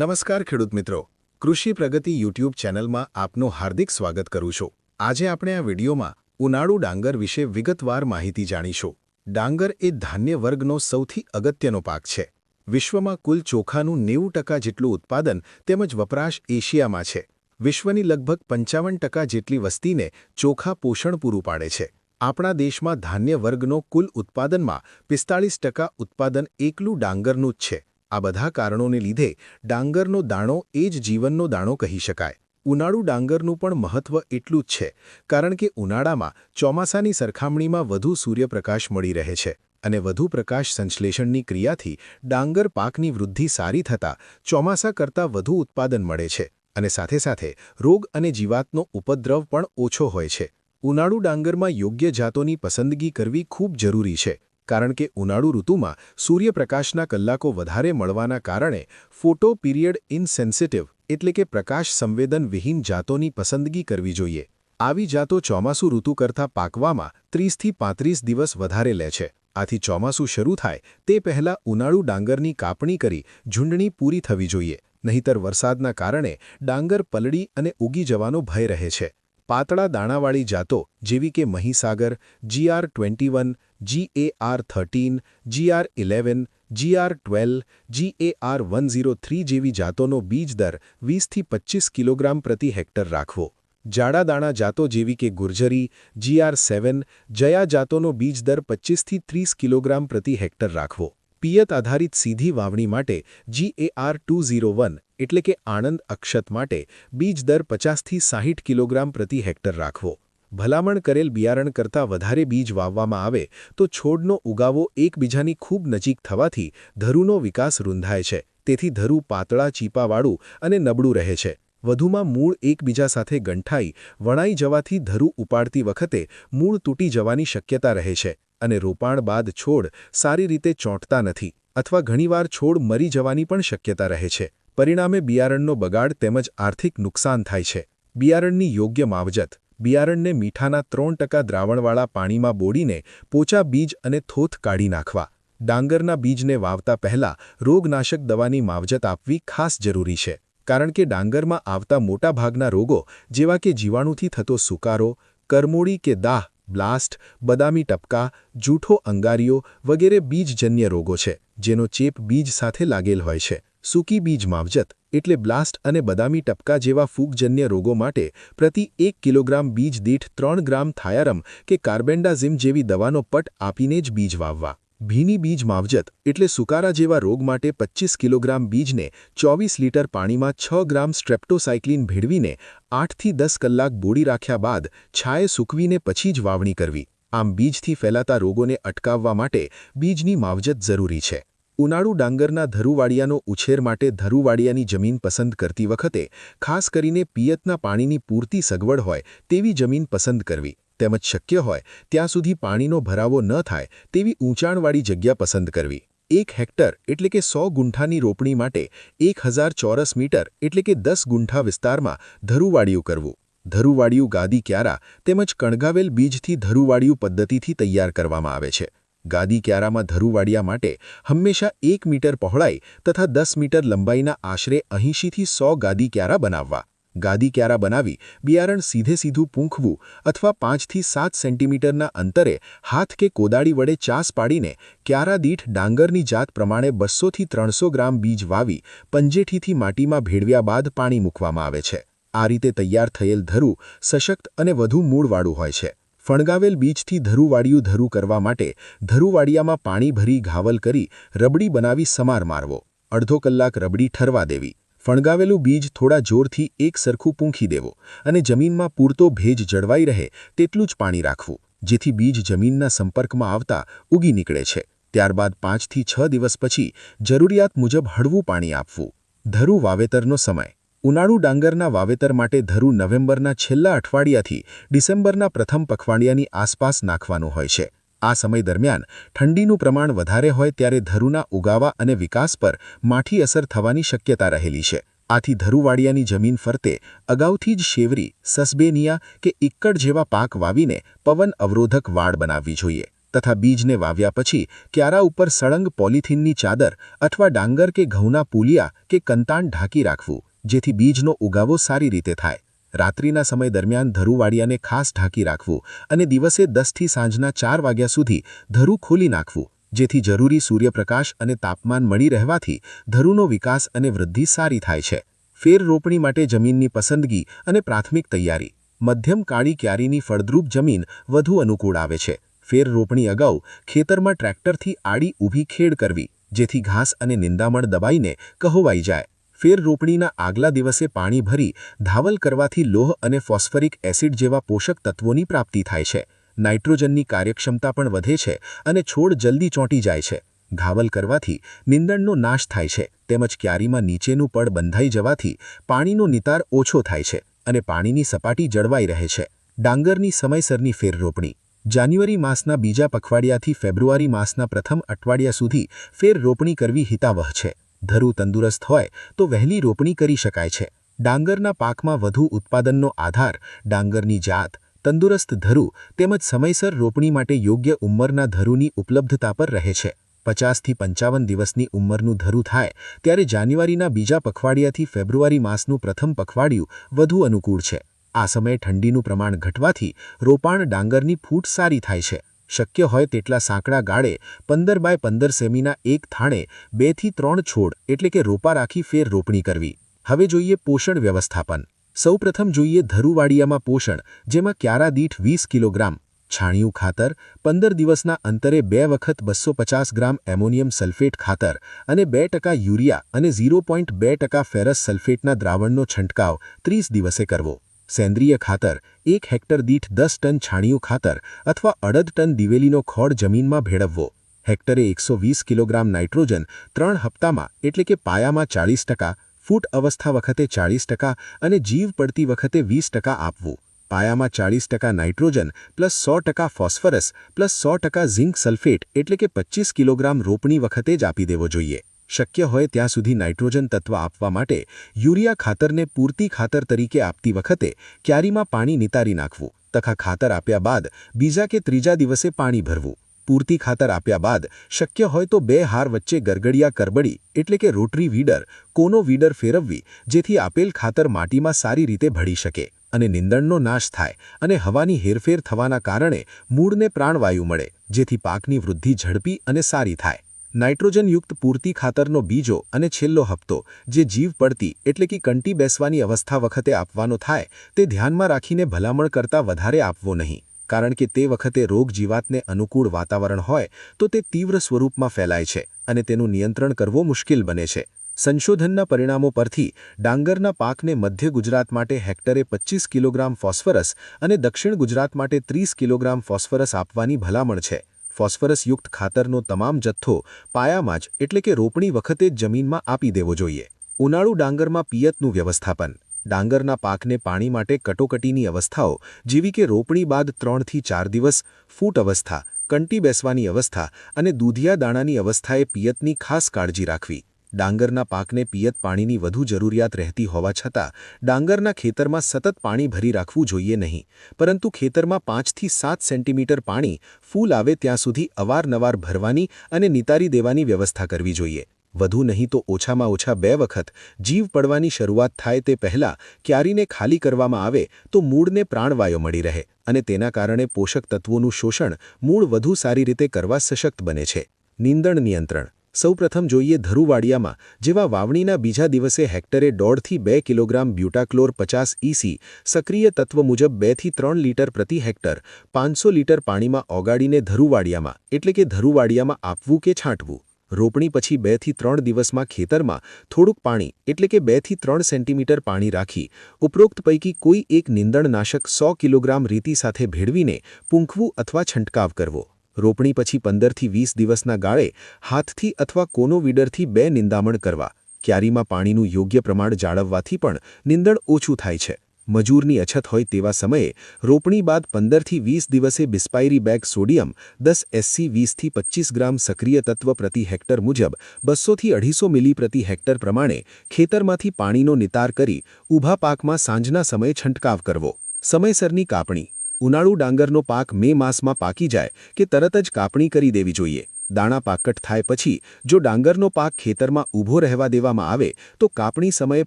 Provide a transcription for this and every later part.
નમસ્કાર ખેડૂત મિત્રો. કૃષિ પ્રગતિ યુટ્યુબ ચેનલમાં આપનું હાર્દિક સ્વાગત કરું છું. આજે આપણે આ વિડીયોમાં ઉનાળુ ડાંગર વિશે વિગતવાર માહિતી જાણીશું. ડાંગર એ ધાન્ય વર્ગનો સૌથી અગત્યનો પાક છે. વિશ્વમાં કુલ ચોખાનું નેવું ટકા જેટલું ઉત્પાદન તેમજ વપરાશ એશિયામાં છે. વિશ્વની લગભગ પંચાવન ટકા જેટલી વસ્તીને ચોખા પોષણ પૂરું પાડે છે. આપણા દેશમાં ધાન્ય વર્ગનો કુલ ઉત્પાદનમાં પિસ્તાળીસ ટકા ઉત્પાદન એકલું ડાંગરનું જ છે. આ બધા કારણોને લીધે ડાંગરનો દાણો એ જ જીવનનો દાણો કહી શકાય. ઉનાળુ ડાંગરનું પણ મહત્વ એટલું જ છે, કારણ કે ઉનાળામાં ચોમાસાની સરખામણીમાં વધુ સૂર્યપ્રકાશ મળી રહે છે અને વધુ પ્રકાશ સંશ્લેષણની ક્રિયાથી ડાંગર પાકની વૃદ્ધિ સારી થતાં ચોમાસા કરતાં વધુ ઉત્પાદન મળે છે અને સાથે સાથે રોગ અને જીવાતનો ઉપદ્રવ પણ ઓછો હોય છે. ઉનાળુ ડાંગરમાં યોગ્ય જાતોની પસંદગી કરવી ખૂબ જરૂરી છે કારણ કે ઉનાળુ ઋતુમાં સૂર્યપ્રકાશના કલાકો વધારે મળવાના કારણે ફોટો પીરિયડ ઇનસેન્સિટિવ એટલે કે પ્રકાશ સંવેદનવિહીન જાતોની પસંદગી કરવી જોઈએ. આવી જાતો ચોમાસુ ઋતુ કરતાં પાકવામાં ત્રીસથી પાંત્રીસ દિવસ વધારે લે છે. આથી ચોમાસું શરૂ થાય તે પહેલાં ઉનાળુ ડાંગરની કાપણી કરી ઝૂંડણી પૂરી થવી જોઈએ, નહીંતર વરસાદના કારણે ડાંગર પલળી અને ઉગી જવાનો ભય રહે છે. પાતળા દાણાવાળી જાતો, જેવી કે Mahisagar GR twenty one GAR thirteen GR eleven GR twelve GAR one zero three જેવી જાતોનો બીજ દર વીસથી પચીસ કિલોગ્રામ પ્રતિ હેક્ટર રાખવો. જાડા દાણા જાતો જેવી કે ગુર્જરી જીઆર સેવન, જયા જાતોનો બીજ દર પચીસથી ત્રીસ કિલોગ્રામ પ્રતિ હેક્ટર રાખવો. પિયત આધારિત સીધી વાવણી માટે જીએઆર ટુ ઝીરો વન એટલે કે આણંદ અક્ષત માટે બીજ દર પચાસથી સાહીઠ કિલોગ્રામ પ્રતિ હેક્ટર રાખવો. ભલામણ કરેલ બિયારણ કરતાં વધારે બીજ વાવવામાં આવે તો છોડનો ઉગાવો એકબીજાની ખૂબ નજીક થવાથી ધરુનો વિકાસ રૂંધાય છે. તેથી ધરુ પાતળા ચીપાવાળું અને નબળું રહે છે. વધુમાં મૂળ એકબીજા સાથે ગંઠાઈ, વણાઈ જવાથી ધરુ ઉપાડતી વખતે મૂળ તૂટી જવાની શક્યતા રહે છે અને રોપાણ બાદ છોડ સારી રીતે ચોંટતા નથી અથવા ઘણીવાર છોડ મરી જવાની પણ શક્યતા રહે છે. પરિણામે બિયારણનો બગાડ તેમજ આર્થિક નુકસાન થાય છે. બિયારણની યોગ્ય માવજત, બિયારણને મીઠાના ત્રણ ટકા દ્રાવણવાળા પાણીમાં બોડીને પોચા બીજ અને થોથ કાઢી નાખવા. ડાંગરના બીજને વાવતા પહેલા રોગનાશક દવાની માવજત આપવી ખાસ જરૂરી છે. કારણ કે ડાંગરમાં આવતા મોટાભાગના રોગો, જેવા કે જીવાણુથી થતો સુકારો કરમોડી કે દાહ, બ્લાસ્ટ, બદામી ટપકા, જૂઠો અંગારીઓ વગેરે બીજજન્ય રોગો છે, જેનો ચેપ બીજ સાથે લાગેલ હોય છે. સૂકી બીજ માવજત એટલે બ્લાસ્ટ અને બદામી ટપકા જેવા ફૂગજન્ય રોગો માટે પ્રતિ એક કિલોગ્રામ બીજ દીઠ ત્રણ ગ્રામ થાયારમ કે કાર્બેન્ડાઝિમ જેવી દવાનો પટ આપીને જ બીજ વાવવા. ભીની બીજ માવજત એટલે સુકારા જેવા રોગ માટે પચીસ કિલોગ્રામ બીજને ચોવીસ લીટર પાણીમાં છ ગ્રામ સ્ટ્રેપ્ટોસાયક્લિન ભેળવીને આઠથી દસ કલાક બોડી રાખ્યા બાદ છાએ સૂકવીને પછી જ વાવણી કરવી. આમ બીજથી ફેલાતા રોગોને અટકાવવા માટે બીજની માવજત જરૂરી છે. ઉનાળુ ડાંગરના ધરુવાડિયાનો ઉછેર માટે ધરુવાડિયાની જમીન પસંદ કરતી વખતે, ખાસ કરીને પિયતના પાણીની પૂરતી સગવડ હોય, તેવી જમીન પસંદ કરવી, તેમજ શક્ય હોય, ત્યાં સુધી પાણીનો ભરાવો ન થાય, તેવી ઊંચાણવાળી જગ્યા પસંદ કરવી. એક હેક્ટર એટલે કે સો ગુંઠાની રોપણી માટે એક ચોરસ મીટર એટલે કે દસ ગુંઠા વિસ્તારમાં ધરુવાડિયું કરવું. ધરુવાડિયું ગાદી ક્યારા તેમજ કણગાવેલ બીજથી ધરુવાડિયું પદ્ધતિથી તૈયાર કરવામાં આવે છે. ગાદી ક્યારામાં ધરુવાડિયા માટે હંમેશા એક મીટર પહોળાઈ તથા દસ મીટર લંબાઈના આશરે અહીંશીથી સો ગાદી ક્યારા બનાવવા. ગાદી ક્યારા બનાવી બિયારણ સીધે સીધું પૂંખવું અથવા પાંચથી સાત સેન્ટીમીટરના અંતરે હાથ કે કોદાળી વડે ચાસ પાડીને ક્યારા દીઠ ડાંગરની જાત પ્રમાણે બસોથી ત્રણસો ગ્રામ બીજ વાવી પંજેઠીથી માટીમાં ભેળવ્યા બાદ પાણી મૂકવામાં આવે છે. આ રીતે તૈયાર થયેલ ધરું સશક્ત અને વધુ મૂળવાળું હોય છે. ફણગાવેલ બીજથી ધરુવાડિયું ધરુ કરવા માટે ધરુવાડિયામાં પાણી ભરી ઘાવલ કરી રબડી બનાવી સમાર મારવો. અડધો કલાક રબડી ઠરવા દેવી. ફણગાવેલું બીજ થોડા જોરથી એક સરખું પૂંખી દેવો અને જમીનમાં પૂરતો ભેજ જળવાઈ રહે તેટલું જ પાણી રાખવું, જેથી બીજ જમીનના સંપર્કમાં આવતા ઉગી નીકળે છે. ત્યારબાદ પાંચથી છ દિવસ પછી જરૂરિયાત મુજબ હળવું પાણી આપવું. ધરુ વાવેતરનો સમય. ઉનાળુ ડાંગરના વાવેતર માટે ધરુ નવેમ્બરના છેલ્લા અઠવાડિયાથી ડિસેમ્બરના પ્રથમ પખવાડિયાની આસપાસ નાખવાનું હોય છે. આ સમય દરમિયાન ઠંડીનું પ્રમાણ વધારે હોય ત્યારે ધરુના ઉગાવા અને વિકાસ પર માઠી અસર થવાની શક્યતા રહેલી છે. આથી ધરુવાડિયાની જમીન ફરતે અગાઉથી જ શેવરી, સસબેનિયા કે ઇક્કડ જેવા પાક વાવીને પવન અવરોધક વાડ બનાવવી જોઈએ તથા બીજને વાવ્યા પછી ક્યારા ઉપર સળંગ પોલિથીનની ચાદર અથવા ડાંગર કે ઘઉંના પૂલિયા કે કંતાણ ઢાંકી રાખવું. જેથી બીજનો ઉગાવો સારી રીતે થાય. રાત્રિના સમય દરમિયાન ધરુવાડિયાને ખાસ ઢાંકી રાખવું અને દિવસે દસથી સાંજના ચાર વાગ્યા સુધી ધરુ ખોલી નાખવું, જેથી જરૂરી સૂર્યપ્રકાશ અને તાપમાન મળી રહેવાથી ધરુનો વિકાસ અને વૃદ્ધિ સારી થાય છે. ફેર રોપણી માટે જમીનની પસંદગી અને પ્રાથમિક તૈયારી. મધ્યમ કાળી ક્યારીની ફળદ્રુપ જમીન વધુ અનુકૂળ આવે છે. ફેર રોપણી અગાઉ ખેતરમાં ટ્રેક્ટરથી આડી ઊભી ખેડ કરવી, જેથી ઘાસ અને નિંદામણ દબાઈને કહોવાઈ જાય. ફેર રોપણીના આગલા દિવસે પાણી ભરી, ધાવલ કરવાથી લોહ અને ફોસ્ફરિક એસિડ જેવા પોષક તત્વોની પ્રાપ્તિ થાય છે. નાઇટ્રોજનની કાર્યક્ષમતા પણ વધે છે અને છોડ જલ્દી ચોંટી જાય છે. ઘાવલ કરવાથી નિંદણનો નાશ થાય છે, તેમજ ક્યારીમાં નીચેનું પડ બંધાઈ જવાથી પાણીનો નિતાર ઓછો થાય છે અને પાણીની સપાટી જળવાઈ રહે છે. ડાંગરની સમયસરની ફેર રોપણી જાન્યુઆરી માસના બીજા પખવાડિયાથી ફેબ્રુઆરી માસના પ્રથમ અઠવાડિયા સુધી ફેર રોપણી કરવી હિતાવહ છે. ધરુ તંદુરસ્ત હોય તો વહેલી રોપણી કરી શકાય છે. ડાંગરના પાકમાં વધુ ઉત્પાદનનો આધાર ડાંગરની જાત, તંદુરસ્ત ધરુ તેમજ સમયસર રોપણી માટે યોગ્ય ઉંમરના ધરુની ઉપલબ્ધતા પર રહે છે. પચાસથી પંચાવન દિવસની ઉંમરનું ધરુ થાય ત્યારે જાન્યુઆરીના બીજા પખવાડિયાથી ફેબ્રુઆરી માસનું પ્રથમ પખવાડિયું વધુ અનુકૂળ છે. આ સમયે ઠંડીનું પ્રમાણ ઘટવાથી રોપાણ ડાંગરની ફૂટ સારી થાય છે. શક્ય હોય તેટલા સાંકડા ગાળે પંદર બાય પંદર સેમીના એક થાણે બેથી ત્રણ છોડ એટલે કે રોપા રાખી ફેર રોપણી કરવી. હવે જોઈએ પોષણ વ્યવસ્થાપન. સૌપ્રથમ જોઈએ ધરુવાડિયામાં પોષણ, જેમાં ક્યારા દીઠ વીસ કિલોગ્રામ, છાણિયું ખાતર, પંદર દિવસના અંતરે બે વખત બસો પચાસ ગ્રામ એમોનિયમ સલ્ફેટ ખાતર અને બે ટકા યુરિયા અને ઝીરો પોઈન્ટ બે ટકા ફેરસ સલ્ફેટના દ્રાવણનો છંટકાવ ત્રીસ દિવસે કરવો. સેન્દ્રિય ખાતર, એક હેક્ટર દીઠ દસ ટન છાણિયું ખાતર અથવા અડદ ટન દિવેલીનો ખોળ જમીનમાં ભેળવવો. હેક્ટરે એકસો કિલોગ્રામ નાઇટ્રોજન ત્રણ હપ્તામાં, એટલે કે પાયામાં ચાળીસ ટકા, ફૂટ અવસ્થા વખતે ચાળીસ ટકા અને જીવ પડતી વખતે વીસ ટકા આપવું. પાયામાં ચાળીસ ટકા નાઇટ્રોજન પ્લસ સો ટકા ફોસ્ફરસ પ્લસ સો ટકા ઝિંક સલ્ફેટ, એટલે કે પચીસ કિલોગ્રામ રોપણી વખતે જ આપી દેવો જોઈએ. શક્ય હોય ત્યાં સુધી નાઇટ્રોજન તત્વ આપવા માટે યુરિયા ખાતરને પૂરતી ખાતર તરીકે આપતી વખતે ક્યારીમાં પાણી નિતારી નાખવું, તથા ખાતર આપ્યા બાદ બીજા કે ત્રીજા દિવસે પાણી ભરવું. પૂરતી ખાતર આપ્યા બાદ શક્ય હોય તો બે હાર વચ્ચે ગરગડિયા કરબડી, એટલે કે રોટરી વીડર, કોનો વીડર ફેરવવી, જેથી આપેલ ખાતર માટીમાં સારી રીતે ભળી શકે અને નિંદણનો નાશ થાય અને હવાની હેરફેર થવાના કારણે મૂળને પ્રાણવાયુ મળે, જેથી પાકની વૃદ્ધિ ઝડપી અને સારી થાય. નાઇટ્રોજનયુક્ત પૂરતી ખાતરનો બીજો અને છેલ્લો હપ્તો, જે જીવ પડતી એટલે કે કંટી બેસવાની અવસ્થા વખતે આપવાનો થાય, તે ધ્યાનમાં રાખીને ભલામણ કરતાં વધારે આપવો નહીં. કારણ કે તે વખતે રોગ જીવાતને અનુકૂળ વાતાવરણ હોય, તો તે તીવ્ર સ્વરૂપમાં ફેલાય છે અને તેનું નિયંત્રણ કરવો મુશ્કેલ બને છે. સંશોધનના પરિણામો પરથી ડાંગરના પાકને મધ્ય ગુજરાત માટે હેક્ટરે પચીસ કિલોગ્રામ ફોસ્ફરસ અને દક્ષિણ ગુજરાત માટે ત્રીસ કિલોગ્રામ ફોસ્ફરસ આપવાની ભલામણ છે. ફોસ્ફરસયુક્ત ખાતરનો તમામ જથ્થો પાયામાં જ એટલે કે રોપણી વખતે જ જમીનમાં આપી દેવો જોઈએ. ઉનાળુ ડાંગરમાં પિયતનું વ્યવસ્થાપન. ડાંગરના પાકને પાણી માટે કટોકટીની અવસ્થાઓ જેવી કે રોપણી બાદ ત્રણથી ચાર દિવસ, ફૂટ અવસ્થા, કંટી બેસવાની અવસ્થા અને દૂધિયા દાણાની અવસ્થાએ પિયતની ખાસ કાળજી રાખવી. ડાંગરના પાકને પિયત પાણીની વધુ જરૂરિયાત રહેતી હોવા છતાં, ડાંગરના ખેતરમાં સતત પાણી ભરી રાખવું જોઈએ નહીં, પરંતુ ખેતરમાં પાંચથી સાત સેન્ટીમીટર પાણી ફૂલ આવે ત્યાં સુધી અવારનવાર ભરવાની અને નિતારી દેવાની વ્યવસ્થા કરવી જોઈએ. વધુ નહીં તો ઓછામાં ઓછા બે વખત જીવ પડવાની શરૂઆત થાય તે પહેલાં ક્યારીને ખાલી કરવામાં આવે તો મૂળને પ્રાણવાયો મળી રહે અને તેના કારણે પોષક તત્વોનું શોષણ મૂળ વધુ સારી રીતે કરવા સશક્ત બને છે. નિંદણ નિયંત્રણ સૌપ્રથમ જોઈએ ધરુવાડિયામાં, જેવા વાવણીના બીજા દિવસે હેક્ટરે દોઢથી બે કિલોગ્રામ બ્યુટાક્લોર પચાસ ઇસી, સક્રિય તત્વ મુજબ બેથી ત્રણ લીટર પ્રતિ હેક્ટર, પાંચસો લીટર પાણીમાં ઓગાડીને ધરુવાડિયામાં, એટલે કે ધરુવાડિયામાં આપવું કે છાંટવું. રોપણી પછી બેથી ત્રણ દિવસમાં ખેતરમાં થોડુંક પાણી, એટલે કે બેથી ત્રણ સેન્ટીમીટર પાણી રાખી, ઉપરોક્ત પૈકી કોઈ એક નિંદણનાશક સો કિલોગ્રામ રીતિ સાથે ભેળવીને, પૂંખવું અથવા છંટકાવ કરવો. રોપણી પછી પંદરથી વીસ દિવસના ગાળે હાથથી અથવા કોનો વીડરથી બે નિંદામણ કરવા, ક્યારીમાં પાણીનું યોગ્ય પ્રમાણ જાળવવાથી પણ નિંદણ ઓછું થાય છે. મજૂરની અછત હોય તેવા સમયે રોપણી બાદ પંદરથી વીસ દિવસે બિસ્પાયરી બેગ સોડિયમ દસ એસસી વીસથી પચીસ ગ્રામ સક્રિય તત્વ પ્રતિ હેક્ટર મુજબ બસોથી અઢીસો મિલી પ્રતિ હેક્ટર પ્રમાણે ખેતરમાંથી પાણીનો નિતાર કરી ઊભા પાકમાં સાંજના સમયે છંટકાવ કરવો. સમયસરની કાપણી. ઉનાળુ ડાંગરનો પાક મે માસમાં પાકી જાય કે તરત જ કાપણી કરી દેવી જોઈએ. દાણા પાકટ થાય પછી જો ડાંગરનો પાક ખેતરમાં ઊભો રહેવા દેવામાં આવે, તો કાપણી સમયે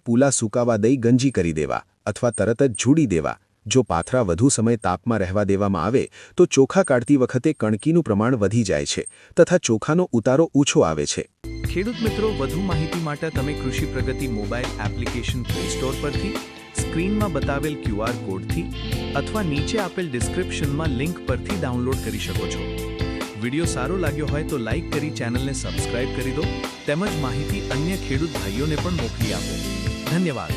પૂલા સુકાવા દઈ ગંજી કરી દેવા અથવા તરત જ ઝૂડી દેવા. જો પાથરા વધુ સમય તાપમાં રહેવા દેવામાં આવે, તો ચોખા કાઢતી વખતે કણકીનું પ્રમાણ વધી જાય છે તથા ચોખાનો ઉતારો ઓછો આવે છે. ખેડૂત મિત્રો, વધુ માહિતી માટે તમે Krishi Pragati mobile application play store પરથી સ્ક્રીનમાં બતાવેલ ક્યુઆર કોડથી અથવા નીચે આપેલ ડિસ્ક્રિપ્શનમાં લિંક પરથી ડાઉનલોડ કરી શકો છો. વીડિયો સારો લાગ્યો હોય તો લાઈક કરી ચેનલને સબસ્ક્રાઇબ કરી દો, તેમજ માહિતી અન્ય ખેડૂત ભાઈઓને પણ મોકલી આપો. ધન્યવાદ.